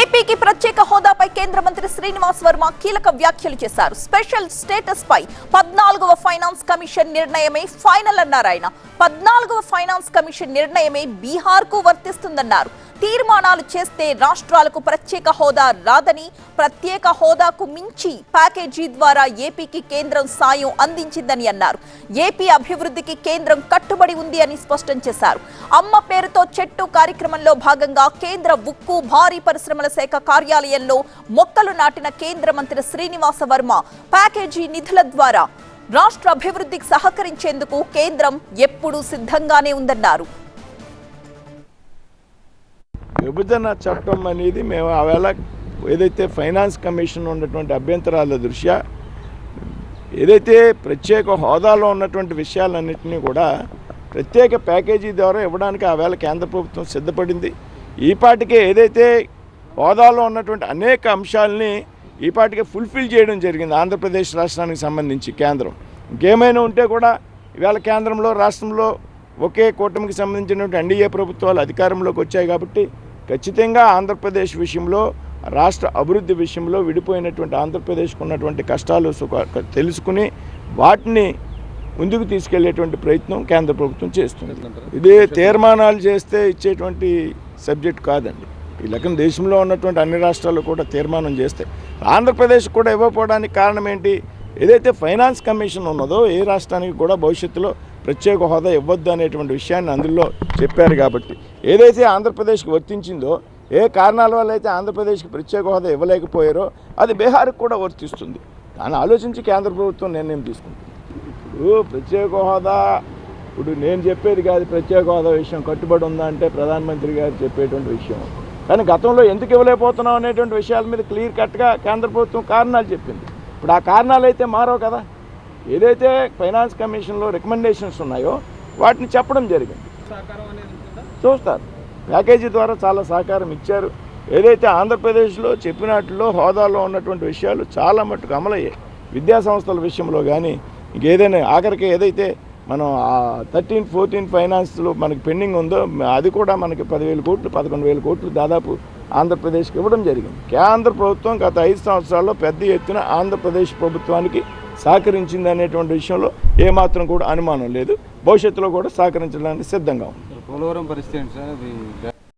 ఏపీకి ప్రత్యేక హోదాపై కేంద్ర మంత్రి శ్రీనివాస్ వర్మ కీలక వ్యాఖ్యలు చేశారు. స్పెషల్ స్టేటస్ పై పద్నాలుగవ ఫైనాన్స్ కమిషన్ నిర్ణయమే ఫైనల్ అన్నారు ఆయన. పద్నాలుగవ ఫైనాన్స్ కమిషన్ నిర్ణయమే బీహార్కు వర్తిస్తుందన్నారు. తీర్మానాలు చేస్తే రాష్ట్రాలకు ప్రత్యేక హోదా రాదని ప్రత్యేక హోదాకు మించి ప్యాకేజీ ద్వారా ఏపీకి కేంద్రం సాయం అందించిందని అన్నారు. ఏపీ అభివృద్ధికి కేంద్రం కట్టుబడి ఉంది అని స్పష్టం చేశారు. అమ్మ పేరుతో చెట్టు కార్యక్రమంలో భాగంగా కేంద్ర ఉక్కు భారీ పరిశ్రమల శాఖ కార్యాలయంలో మొక్కలు నాటిన కేంద్ర మంత్రి శ్రీనివాస వర్మ ప్యాకేజీ నిధుల ద్వారా రాష్ట్ర అభివృద్ధికి సహకరించేందుకు కేంద్రం ఎప్పుడూ సిద్ధంగానే ఉందన్నారు. విభజన చట్టం అనేది మేము ఆవేళ ఏదైతే ఫైనాన్స్ కమిషన్ ఉన్నటువంటి అభ్యంతరాల దృష్ట్యా ఏదైతే ప్రత్యేక హోదాలో ఉన్నటువంటి విషయాలన్నింటినీ కూడా ప్రత్యేక ప్యాకేజీ ద్వారా ఇవ్వడానికి ఆవేళ కేంద్ర ప్రభుత్వం సిద్ధపడింది. ఈపాటికే ఏదైతే హోదాలో ఉన్నటువంటి అనేక అంశాలని ఈపాటికే ఫుల్ఫిల్ చేయడం జరిగింది ఆంధ్రప్రదేశ్ రాష్ట్రానికి సంబంధించి కేంద్రం. ఇంకేమైనా ఉంటే కూడా ఇవాళ కేంద్రంలో రాష్ట్రంలో ఒకే కూటమికి సంబంధించినటువంటి ఎన్డీఏ ప్రభుత్వాలు అధికారంలోకి వచ్చాయి కాబట్టి ఖచ్చితంగా ఆంధ్రప్రదేశ్ విషయంలో రాష్ట్ర అభివృద్ధి విషయంలో విడిపోయినటువంటి ఆంధ్రప్రదేశ్కు ఉన్నటువంటి కష్టాలు సుఖ తెలుసుకుని వాటిని ముందుకు తీసుకెళ్ళేటువంటి ప్రయత్నం కేంద్ర ప్రభుత్వం చేస్తుంది ఇదే తీర్మానాలు చేస్తే ఇచ్చేటువంటి సబ్జెక్ట్ కాదండి. ఈ లెక్కన దేశంలో ఉన్నటువంటి అన్ని రాష్ట్రాలు కూడా తీర్మానం చేస్తే ఆంధ్రప్రదేశ్ కూడా ఇవ్వకపోవడానికి కారణం ఏంటి? ఏదైతే ఫైనాన్స్ కమిషన్ ఉన్నదో ఏ రాష్ట్రానికి కూడా భవిష్యత్తులో ప్రత్యేక హోదా ఇవ్వద్దు అనేటువంటి విషయాన్ని అందులో చెప్పారు కాబట్టి. ఏదైతే ఆంధ్రప్రదేశ్కి వర్తించిందో ఏ కారణాల వల్ల అయితే ఆంధ్రప్రదేశ్కి ప్రత్యేక హోదా ఇవ్వలేకపోయారో అది బీహార్కి కూడా వర్తిస్తుంది. దాన్ని ఆలోచించి కేంద్ర ప్రభుత్వం నిర్ణయం తీసుకుంటుంది. ఇప్పుడు ప్రత్యేక హోదా ఇప్పుడు నేను చెప్పేది కాదు ప్రత్యేక హోదా విషయం కట్టుబడి ఉందా అంటే ప్రధానమంత్రి గారు చెప్పేటువంటి విషయం. కానీ గతంలో ఎందుకు ఇవ్వలేకపోతున్నాం అనేటువంటి విషయాల మీద క్లియర్ కట్గా కేంద్ర ప్రభుత్వం కారణాలు చెప్పింది. ఇప్పుడు ఆ కారణాలు అయితే మారవు కదా. ఏదైతే ఫైనాన్స్ కమిషన్లో రికమెండేషన్స్ ఉన్నాయో వాటిని చెప్పడం జరిగింది. చూస్తారు. ప్యాకేజీ ద్వారా చాలా సహకారం ఇచ్చారు. ఏదైతే ఆంధ్రప్రదేశ్లో చెప్పినట్లో హోదాలో ఉన్నటువంటి విషయాలు చాలా మట్టుకు అమలయ్యాయి. విద్యా సంస్థల విషయంలో కానీ ఇంకేదైనా ఆఖరికి ఏదైతే మనం థర్టీన్ ఫోర్టీన్ ఫైనాన్స్లో మనకి పెండింగ్ ఉందో అది కూడా మనకి పదివేల కోట్లు పదకొండు వేల కోట్లు దాదాపు ఆంధ్రప్రదేశ్కి ఇవ్వడం జరిగింది. కేంద్ర ప్రభుత్వం గత ఐదు సంవత్సరాల్లో పెద్ద ఎత్తున ఆంధ్రప్రదేశ్ ప్రభుత్వానికి సహకరించింది అనేటువంటి విషయంలో ఏమాత్రం కూడా అనుమానం లేదు. భవిష్యత్తులో కూడా సహకరించడానికి సిద్ధంగా ఉంది. పోలవరం పరిస్థితి